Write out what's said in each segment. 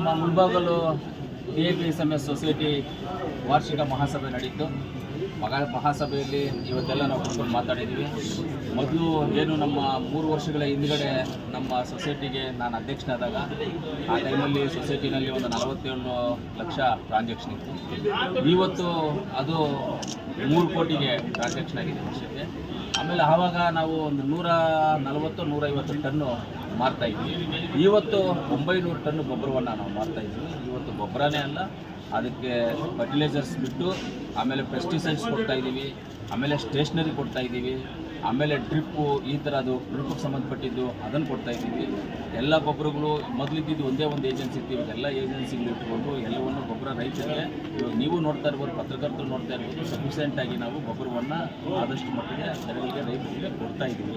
ನಮ್ಮ Mulbagal K A P S M S society ವಾರ್ಷಿಕ ಮಹಾಸಭೆ ನಡೀತು. ಮಗ ಮಹಾಸಭೆಯಲ್ಲಿ ಇವತ್ತೆಲ್ಲ ನಾವು ಕೂತ್ಕೊಂಡು ಮಾತಾಡಿದ್ದೀವಿ. ಮೊದಲು ಏನು ನಮ್ಮ ಮೂರು ವರ್ಷಗಳ ಹಿಂದ್ಗಡೆ ನಮ್ಮ ಸೊಸೈಟಿಗೆ ನಾನು ಅಧ್ಯಕ್ಷನಾದಾಗ, ಆ ಟೈಮಲ್ಲಿ ಸೊಸೈಟಿನಲ್ಲಿ ಒಂದು ನಲವತ್ತೇಳು ಲಕ್ಷ ಟ್ರಾನ್ಸಾಕ್ಷನ್ ಇತ್ತು. ಇವತ್ತು ಅದು ಮೂರು ಕೋಟಿಗೆ ಟ್ರಾನ್ಸಾಕ್ಷನ್ ಆಗಿದೆ ವರ್ಷಕ್ಕೆ. ಆಮೇಲೆ ಆವಾಗ ನಾವು ಒಂದು ನೂರ ನಲವತ್ತು, ನೂರೈವತ್ತು ಟನ್ನು ಮಾರ್ತಾ ಇದ್ದೀವಿ. ಇವತ್ತು ಒಂಬೈನೂರು ಟನ್ ಗೊಬ್ಬರವನ್ನು ನಾವು ಮಾರ್ತಾ ಇದ್ದೀವಿ. ಇವತ್ತು ಗೊಬ್ಬರನೇ ಅಲ್ಲ, ಅದಕ್ಕೆ ಫರ್ಟಿಲೈಸರ್ಸ್ ಬಿಟ್ಟು, ಆಮೇಲೆ ಪೆಸ್ಟಿಸೈಡ್ಸ್ ಕೊಡ್ತಾ ಇದ್ದೀವಿ, ಆಮೇಲೆ ಸ್ಟೇಷ್ನರಿ ಕೊಡ್ತಾ ಇದ್ದೀವಿ. ಆಮೇಲೆ ಡ್ರಿಪ್ಪು ಈ ಥರದ್ದು ಡ್ರಿಪ್ಪಿಗೆ ಸಂಬಂಧಪಟ್ಟಿದ್ದು ಅದನ್ನು ಕೊಡ್ತಾ ಇದ್ದೀವಿ. ಎಲ್ಲ ಗೊಬ್ಬರಗಳು ಮೊದಲಿದ್ದಿದ್ದು ಒಂದೇ ಒಂದು ಏಜೆನ್ಸಿ ಇತ್ತು. ಇವಾಗ ಎಲ್ಲ ಏಜೆನ್ಸಿಗಳು ಇಟ್ಕೊಂಡು ಎಲ್ಲವನ್ನು ಗೊಬ್ಬರ ರೈತರಿಗೆ ನೀವು ನೋಡ್ತಾ ಇರ್ಬೋದು, ಪತ್ರಕರ್ತರು ನೋಡ್ತಾ ಇರ್ಬೋದು ಸಫಿಷಿಯೆಂಟಾಗಿ ನಾವು ಗೊಬ್ಬರವನ್ನು ಆದಷ್ಟು ಮಟ್ಟಿಗೆ ಜನಗಳಿಗೆ ರೈತರಿಗೆ ಕೊಡ್ತಾ ಇದ್ದೀವಿ.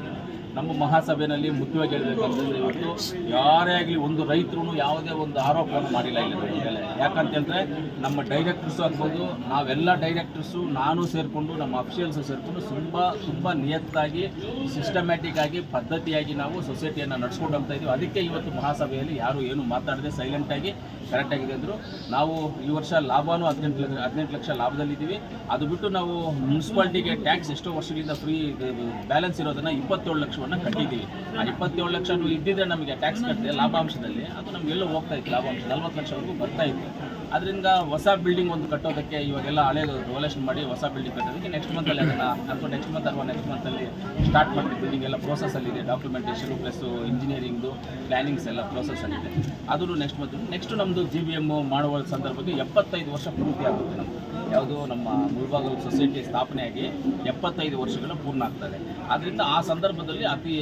ನಮ್ಮ ಮಹಾಸಭೆಯಲ್ಲಿ ಮುಖ್ಯವಾಗಿ ಹೇಳಬೇಕಂತಂದ್ರೆ ಇವತ್ತು ಯಾರೇ ಆಗಲಿ ಒಂದು ರೈತರು ಯಾವುದೇ ಒಂದು ಆರೋಪವನ್ನು ಮಾಡಿಲ್ಲ ಇಲ್ಲ ಯಾಕಂತಂದರೆ ನಮ್ಮ ಡೈರೆಕ್ಟರ್ಸು ಆಗ್ಬೋದು, ನಾವೆಲ್ಲ ಡೈರೆಕ್ಟರ್ಸು ನಾನು ಸೇರಿಕೊಂಡು ನಮ್ಮ ಅಫಿಷಿಯಲ್ಸು ಸೇರಿಕೊಂಡು ತುಂಬ ತುಂಬ ನಿಯತ್ತಾಗಿ ಸಿಸ್ಟಮ್ಯಾಟಿಕ್ ಆಗಿ ಪದ್ಧತಿಯಾಗಿ ನಾವು ಸೊಸೈಟಿಯನ್ನು ನಡ್ಸ್ಕೊಂಡು ಹೋಗ್ತಾ ಇದ್ದೀವಿ ಅದಕ್ಕೆ ಇವತ್ತು ಮಹಾಸಭೆಯಲ್ಲಿ ಯಾರು ಏನು ಮಾತಾಡದೆ ಸೈಲೆಂಟಾಗಿ ಕರೆಕ್ಟಾಗಿದೆ ಅಂದರು. ನಾವು ಈ ವರ್ಷ ಲಾಭನೂ ಹದಿನೆಂಟು ಹದಿನೆಂಟು ಲಕ್ಷ ಲಾಭದಲ್ಲಿದ್ದೀವಿ ಅದು ಬಿಟ್ಟು ನಾವು ಮುನ್ಸಿಪಾಲ್ಟಿಗೆ ಟ್ಯಾಕ್ಸ್ ಎಷ್ಟೋ ವರ್ಷದಿಂದ ಫ್ರೀ ಬ್ಯಾಲೆನ್ಸ್ ಇರೋದನ್ನು ಇಪ್ಪತ್ತೇಳು ಲಕ್ಷವನ್ನು ಕಟ್ಟಿದ್ದೀವಿ. ಆ ಇಪ್ಪತ್ತೇಳು ಲಕ್ಷ ಇದ್ದಿದ್ರೆ ನಮಗೆ ಟ್ಯಾಕ್ಸ್ ಕಟ್ಟಿದೆ ಲಾಭಾಂಶದಲ್ಲಿ. ಅದು ನಮಗೆಲ್ಲೋ ಹೋಗ್ತಾ ಇತ್ತು ಲಾಭಾಂಶ ನಲ್ವತ್ತು ಲಕ್ಷವರೆಗೂ ಬರ್ತಾ ಇತ್ತು. ಅದರಿಂದ ಹೊಸ ಬಿಲ್ಡಿಂಗ್ ಒಂದು ಕಟ್ಟೋದಕ್ಕೆ ಇವಾಗೆಲ್ಲ ಹಳೇದು ರಿವಲ್ಯೂಷನ್ ಮಾಡಿ ಹೊಸ ಬಿಲ್ಡಿಂಗ್ ಕಟ್ಟೋದಕ್ಕೆ ನೆಕ್ಸ್ಟ್ ಮಂತಲ್ಲಿ ಅದನ್ನು ಅಥವಾ ನೆಕ್ಸ್ಟ್ ಮಂತ್ ಅಥವಾ ನೆಕ್ಸ್ಟ್ ಮಂತಲ್ಲಿ ಸ್ಟಾರ್ಟ್ ಮಾಡ್ತೀವಿ. ಬಿಲ್ಡಿಂಗ್ ಎಲ್ಲ ಪ್ರೋಸೆಸ್ಸಲ್ಲಿದೆ ಡಾಕ್ಯುಮೆಂಟೇಷನ್ ಪ್ಲಸ್ಸು ಇಂಜಿನಿಯರಿಂಗ್ದು ಪ್ಲ್ಯಾನಿಂಗ್ಸ್ ಎಲ್ಲ ಪ್ರೋಸೆಸ್ಸಲ್ಲಿದೆ ಅದು ನೆಕ್ಸ್ಟ್ ಮಂತ್ ನೆಕ್ಸ್ಟ್ ನಮ್ಮದು ಜಿ ಬಿ ಎಂ ಮಾಡುವ ಸಂದರ್ಭಕ್ಕೆ ಎಪ್ಪತ್ತೈದು ವರ್ಷ ಪೂರ್ತಿ ಆಗುತ್ತೆ ಯಾವುದು ನಮ್ಮ ಮುಳಬಾಗಲು ಸೊಸೈಟಿ ಸ್ಥಾಪನೆಯಾಗಿ ಎಪ್ಪತ್ತೈದು ವರ್ಷಗಳು ಪೂರ್ಣ ಆಗ್ತದೆ. ಆದ್ದರಿಂದ ಆ ಸಂದರ್ಭದಲ್ಲಿ ಅತಿ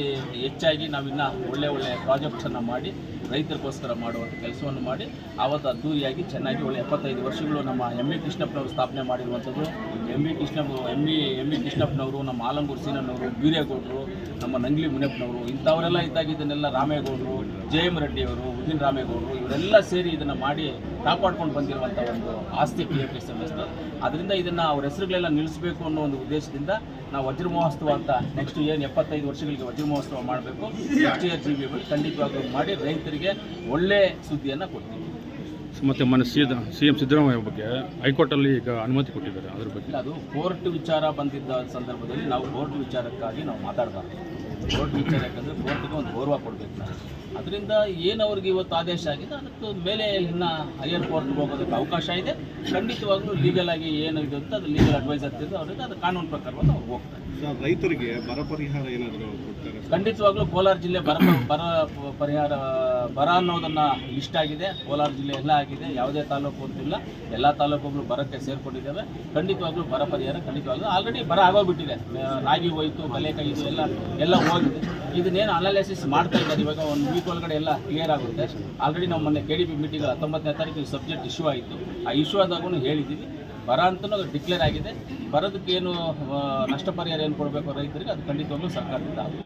ಹೆಚ್ಚಾಗಿ ನಾವಿನ್ನ ಒಳ್ಳೆ ಒಳ್ಳೆ ಪ್ರಾಜೆಕ್ಟ್ಸನ್ನು ಮಾಡಿ ರೈತರಿಗೋಸ್ಕರ ಮಾಡುವಂಥ ಕೆಲಸವನ್ನು ಮಾಡಿ ಆವತ್ತು ಅದ್ದೂರಿಯಾಗಿ ಚೆನ್ನಾಗಿ ಒಳ್ಳೆ ಎಪ್ಪತ್ತೈದು ವರ್ಷಗಳು ನಮ್ಮ ಎಂ ಇ ಕೃಷ್ಣಪ್ಪನವರು ಸ್ಥಾಪನೆ ಮಾಡಿರುವಂಥದ್ದು. M E Krishnappa M E M E ಕೃಷ್ಣಪ್ಪನವರು, ನಮ್ಮ ಆಲಂಗೂರು ಸೀನನವರು ಬೀರೇಗೌಡರು, ನಮ್ಮ ನಂಗ್ಲಿ ಮುನಿಯಪ್ಪನವರು, ಇಂಥವರೆಲ್ಲ ಇದ್ದಾಗ ಇದನ್ನೆಲ್ಲ ರಾಮೇಗೌಡರು, ಜೆ ಎಂ ರೆಡ್ಡಿಯವರು, ಉದಿನ್ ರಾಮೇಗೌಡರು, ಇವರೆಲ್ಲ ಸೇರಿ ಇದನ್ನು ಮಾಡಿ ಕಾಪಾಡ್ಕೊಂಡು ಬಂದಿರುವಂಥ ಒಂದು ಆಸ್ತಿ ಪಿ ಎಫ್ ಎಸ್ ಎಸ್ ಅದರಿಂದ ಇದನ್ನು ಅವ್ರ ಹೆಸರುಗಳೆಲ್ಲ ನಿಲ್ಲಿಸಬೇಕು ಅನ್ನೋ ಒಂದು ಉದ್ದೇಶದಿಂದ ನಾವು ವಜ್ರ ಮಹೋತ್ಸವ ಅಂತ ನೆಕ್ಸ್ಟ್ ಏನು ಎಪ್ಪತ್ತೈದು ವರ್ಷಗಳಿಗೆ ವಜ್ರ ಮಹೋತ್ಸವ ಮಾಡಬೇಕು. ನೆಕ್ಸ್ಟ್ ಇಯರ್ ಜಿ ಬಿ ಖಂಡಿತವಾಗ್ಲೂ ಮಾಡಿ ರೈತರಿಗೆ ಒಳ್ಳೆ ಸುದ್ದಿಯನ್ನು ಕೊಡ್ತೀವಿ. ಮತ್ತು ಮೊನ್ನೆ ಸಿ ಸಿ ಎಂ ಸಿದ್ದರಾಮಯ್ಯ ಬಗ್ಗೆ ಹೈಕೋರ್ಟಲ್ಲಿ ಈಗ ಅನುಮತಿ ಕೊಟ್ಟಿದ್ದಾರೆ ಅದ್ರ ಬಗ್ಗೆ. ಅದು ಕೋರ್ಟ್ ವಿಚಾರ ಬಂದಿದ್ದ ಸಂದರ್ಭದಲ್ಲಿ ನಾವು ಕೋರ್ಟ್ ವಿಚಾರಕ್ಕಾಗಿ ನಾವು ಮಾತಾಡಬಾರ್ದು. ಕೋರ್ಟ್ ವಿಚಾರ ಯಾಕಂದರೆ ಬೋರ್ಡ್ಗೆ ಒಂದು ಗೌರವ ಕೊಡಬೇಕು ನಾವು. ಅದರಿಂದ ಏನು ಅವ್ರಿಗೆ ಇವತ್ತು ಆದೇಶ ಆಗಿದೆ ಅದಕ್ಕೆ ಮೇಲೆ ಇನ್ನು ಹೈಯರ್ ಕೋರ್ಟ್ಗೆ ಹೋಗೋದಕ್ಕೆ ಅವಕಾಶ ಇದೆ. ಖಂಡಿತವಾಗ್ಲೂ ಲೀಗಲ್ ಆಗಿ ಏನು ಇದು ಅಂತ ಅದು ಲೀಗಲ್ ಅಡ್ವೈಸ್ ಆಗ್ತಿದ್ದು ಅವ್ರಿಗೆ ಅದು ಕಾನೂನು ಪ್ರಕಾರವಾಗಿ ಅವ್ರು ಹೋಗ್ತಾರೆ. ರೈತರಿಗೆ ಬರ ಪರಿಹಾರ ಏನಾದರೂ ಕೊಡ್ತಾರೆ? ಖಂಡಿತವಾಗ್ಲೂ ಕೋಲಾರ ಜಿಲ್ಲೆ ಬರ ಬರ ಪರಿಹಾರ ಬರ ಅನ್ನೋದನ್ನು ಲಿಸ್ಟ್ ಆಗಿದೆ. ಕೋಲಾರ ಜಿಲ್ಲೆ ಎಲ್ಲ ಆಗಿದೆ ಯಾವುದೇ ತಾಲೂಕು ಅಂತಿಲ್ಲ ಎಲ್ಲ ತಾಲೂಕುಗಳು ಬರಕ್ಕೆ ಸೇರ್ಕೊಂಡಿದ್ದೇವೆ. ಖಂಡಿತವಾಗ್ಲೂ ಬರ ಪರಿಹಾರ ಖಂಡಿತವಾಗ್ಲೂ. ಆಲ್ರೆಡಿ ಬರ ಆಗೋಗ್ಬಿಟ್ಟಿದೆ. ರಾಗಿ ಹೋಯ್ತು ಕಲೆಕಾಯಿ ಇದು ಎಲ್ಲ ಎಲ್ಲ ಇದನ್ನೇನು ಅನಾಲಿಸಿಸ್ ಮಾಡ್ತಾ ಇದ್ದಾರೆ ಇವಾಗ ಒಂದು ವೀಕ್ ಒಳಗಡೆ ಎಲ್ಲ ಕ್ಲಿಯರ್ ಆಗುತ್ತೆ. ಆಲ್ರೆಡಿ ನಾವು ಮೊನ್ನೆ ಕೆ ಡಿ ಪಿ ಮೀಟಿಂಗ್ ಹತ್ತೊಂಬತ್ತನೇ ತಾರೀಕು ಸಬ್ಜೆಕ್ಟ್ ಇಶ್ಯೂ ಆಯಿತು ಆ ಇಶ್ಯೂ ಆದಾಗೂ ಹೇಳಿದ್ದೀವಿ ಬರ ಅಂತಲೂ ಡಿಕ್ಲೇರ್ ಆಗಿದೆ. ಬರೋದಕ್ಕೇನು ನಷ್ಟ ಪರಿಹಾರ ಏನು ಕೊಡಬೇಕು ರೈತರಿಗೆ, ಅದು ಖಂಡಿತವಾಗ್ಲೂ ಸರ್ಕಾರದಿಂದ ಆಗುತ್ತೆ.